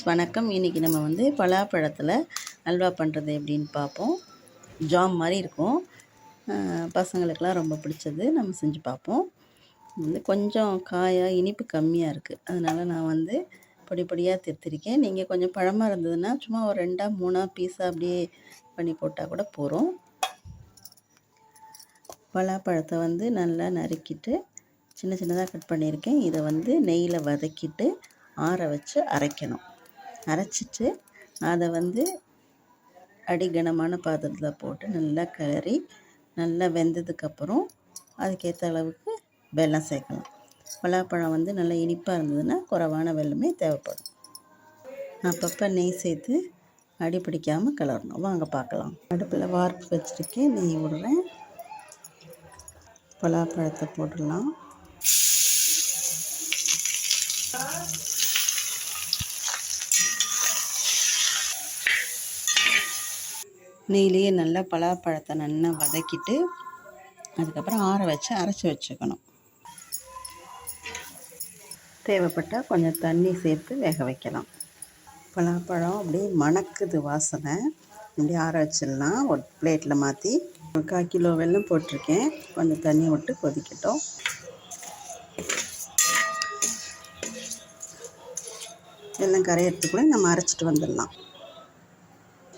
வணக்கம். இன்றைக்கி நம்ம வந்து பலாப்பழத்தில் அல்வா பண்ணுறது எப்படின்னு பார்ப்போம். ஜாம் மாதிரி இருக்கும். பசங்களுக்கெலாம் ரொம்ப பிடிச்சது. நம்ம செஞ்சு பார்ப்போம். வந்து கொஞ்சம் காயாக இனிப்பு கம்மியாக இருக்குது அதனால் நான் வந்து பொடி பொடியாக திருத்திருக்கேன். நீங்கள் கொஞ்சம் பழமாக இருந்ததுன்னா சும்மா ஒரு ரெண்டாக மூணாக பீஸாக அப்படியே பண்ணி போட்டால் கூட போகிறோம் பலாப்பழத்தை வந்து நல்லா நறுக்கிட்டு சின்ன சின்னதாக கட் பண்ணியிருக்கேன். இதை வந்து நெய்யில் வதக்கிட்டு ஆற வச்சு அரைக்கணும். அரைச்சிட்டு அதை வந்து அடிகனமான பாத்திரத்தில் போட்டு நல்லா கிளறி நல்லா வெந்ததுக்கப்புறம் அதுக்கேற்ற அளவுக்கு வெல்லம் சேர்க்கலாம். பலாப்பழம் வந்து நல்லா இனிப்பாக இருந்ததுன்னா குறைவான வெல்லமே தேவைப்படும். அப்பப்போ நெய் சேர்த்து அடி பிடிக்காமல் கிளறணும். வாங்க பார்க்கலாம். அடுப்பில் வார்ப்பு வச்சுருக்கேன். நெய் விடுறேன். பலாப்பழத்தை போட்டுடலாம். நெய்லேயே நல்லா பலாப்பழத்தை நல்லா வதக்கிட்டு அதுக்கப்புறம் ஆற வச்சு அரைச்சி வச்சுக்கணும். தேவைப்பட்டால் கொஞ்சம் தண்ணி சேர்த்து வேக வைக்கலாம். பலாப்பழம் அப்படியே மணக்குது வாசனை. அப்படியே ஆற வச்சிடலாம். ஒரு பிளேட்டில் மாற்றி கால் கிலோ வெள்ளம் போட்டிருக்கேன். கொஞ்சம் தண்ணி விட்டு கொதிக்கட்டும். எல்லாம் கரையிறதுக்குள்ளே நம்ம அரைச்சிட்டு வந்துடலாம்.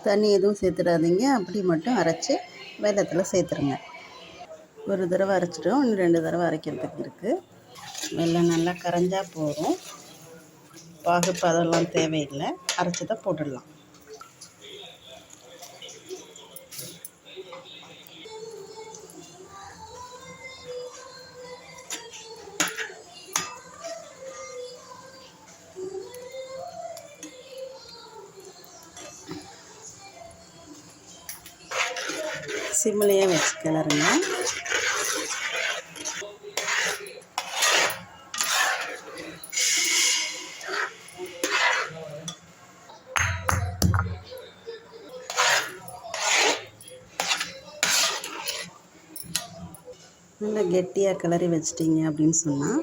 தண்ணி எதுவும் சேர்த்துடாதீங்க. அப்படி மட்டும் அரைச்சி வெள்ளத்தில் சேர்த்துருங்க. ஒரு தடவை அரைச்சிட்டோம். இன்னும் ரெண்டு தடவை அரைக்கிறதுக்கு இருக்குது வெள்ளம் நல்லா கரைஞ்சால் போதும். பாகு பதம்லாம் தேவையில்லை. தான் போட்டுடலாம். சிம்லேயே வச்சு கிளறுங்க. நல்லா கெட்டியாக கிளறி வச்சிட்டிங்க அப்படின்னு சொன்னால்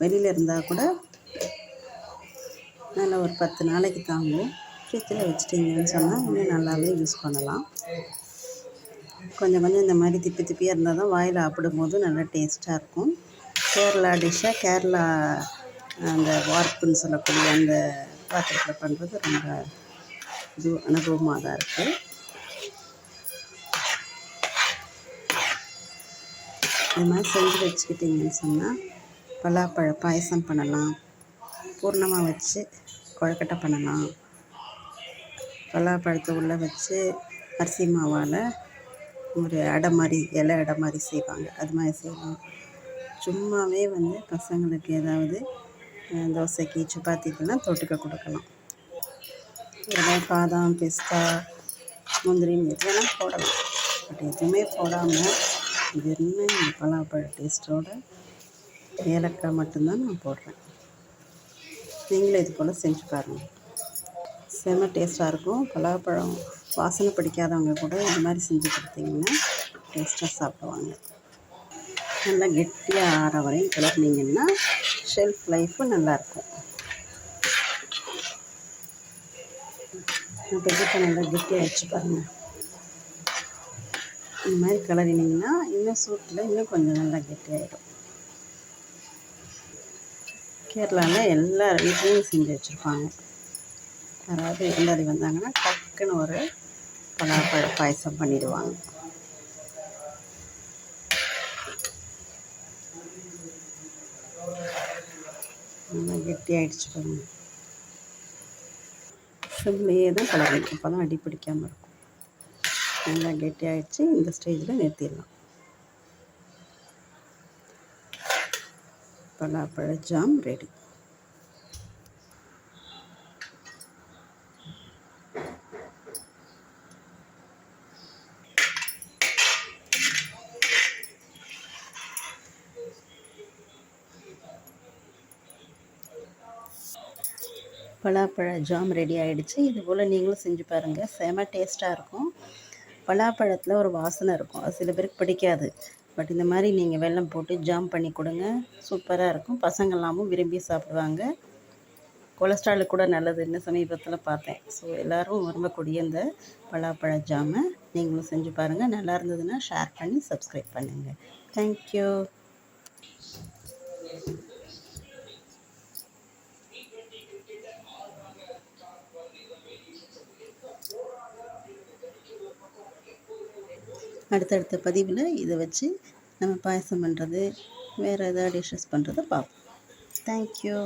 வெளியில் இருந்தால் கூட நல்லா ஒரு பத்து நாளைக்கு தாங்கும். ஃப்ரிட்ஜில் வச்சிட்டிங்கன்னு சொன்னால் இன்னும் நல்லாவே யூஸ் பண்ணலாம். கொஞ்சம் கொஞ்சம் இந்த மாதிரி திப்பி திப்பியாக இருந்தால் தான் வாயில் சாப்பிடும்போது நல்லா டேஸ்ட்டாக இருக்கும். கேரளா டிஷ்ஷாக கேரளா அந்த வார்ப்புன்னு சொல்லக்கூடிய அந்த பாத்திரத்தில் பண்ணுறது ரொம்ப இது அனுபவமாக தான் இருக்குது இது மாதிரி செஞ்சு வச்சுக்கிட்டிங்கன்னு சொன்னால் பலாப்பழ பாயசம் பண்ணலாம். பூர்ணமாக வச்சு கொழக்கட்டை பண்ணலாம். பலாப்பழத்தை உள்ளே வச்சு அரிசி மாவால் ஒரு அடை மாதிரி இலை அடை மாதிரி செய்வாங்க. அது மாதிரி செய்யலாம் சும்மாவே வந்து பசங்களுக்கு ஏதாவது தோசைக்கு சப்பாத்திக்கெல்லாம் தொட்டுக்க கொடுக்கலாம். ஏதாவது பாதாம் பிஸ்தா முந்திரி இதெல்லாம் போடலாம். பட் எதுவுமே போடாமல் வெறும் பலாப்பழ டேஸ்ட்டோட ஏலக்காய் மட்டும்தான் நான் போடுறேன். நீங்களும் இது போல் செஞ்சு பாருங்கள் செம்ம டேஸ்ட்டாக இருக்கும். பலாப்பழம் வாசனை பிடிக்காதவங்க கூட இது மாதிரி செஞ்சு கொடுத்தீங்கன்னா டேஸ்ட்டாக சாப்பிடுவாங்க. நல்லா கெட்டியாக ஆற வரையும் கிளறினீங்கன்னா ஷெல்ஃப் லைஃப்பும் நல்லாயிருக்கும் இப்போ நல்லா கெட்டியாக வச்சு பாருங்கள் இந்த மாதிரி கிளறினீங்கன்னா இன்னும் சூட்டில் இன்னும் கொஞ்சம் நல்லா கெட்டியாயிடும். கேரளாவில் எல்லா வீட்லேயும் செஞ்சு வச்சுருப்பாங்க. யாராவது விருந்தாளி வந்தாங்கன்னா டக்குன்னு ஒரு பலாப்பழ பாயசம் பண்ணிடுவாங்க. நல்லா கெட்டியாயிடுச்சு பாருங்கள் சிம்லேயே தான் கலரணும் அப்போ தான் அடி பிடிக்காமல் இருக்கும். நல்லா கெட்டியாயிடுச்சு இந்த ஸ்டேஜில் நிறுத்திடலாம். பலாப்பழ ஜாம் ரெடி. பலாப்பழ ஜாம் ரெடி ஆகிடுச்சு இது போல் நீங்களும் செஞ்சு பாருங்கள் செம டேஸ்ட்டாக இருக்கும். பலாப்பழத்தில் ஒரு வாசனை இருக்கும். அது சில பேருக்கு பிடிக்காது. பட் இந்த மாதிரி நீங்கள் வெல்லம் போட்டு ஜாம் பண்ணி கொடுங்க. சூப்பராக இருக்கும். பசங்கள்லாமும் விரும்பி சாப்பிடுவாங்க. கொலஸ்ட்ராலுக்கு கூட நல்லதுன்னு சமீபத்தில் பார்த்தேன். ஸோ எல்லோரும் விரும்பக்கூடிய இந்த பலாப்பழ ஜாமை நீங்களும் செஞ்சு பாருங்கள் நல்லா இருந்ததுன்னா ஷேர் பண்ணி சப்ஸ்கிரைப் பண்ணுங்கள் தேங்க்யூ அடுத்தடுத்த பதிவில் இதை வச்சு நம்ம பாயசம் பண்ணுறது வேறு ஏதாவது டிஷ்ஷஸ் பண்ணுறத பார்ப்போம். தேங்க்யூ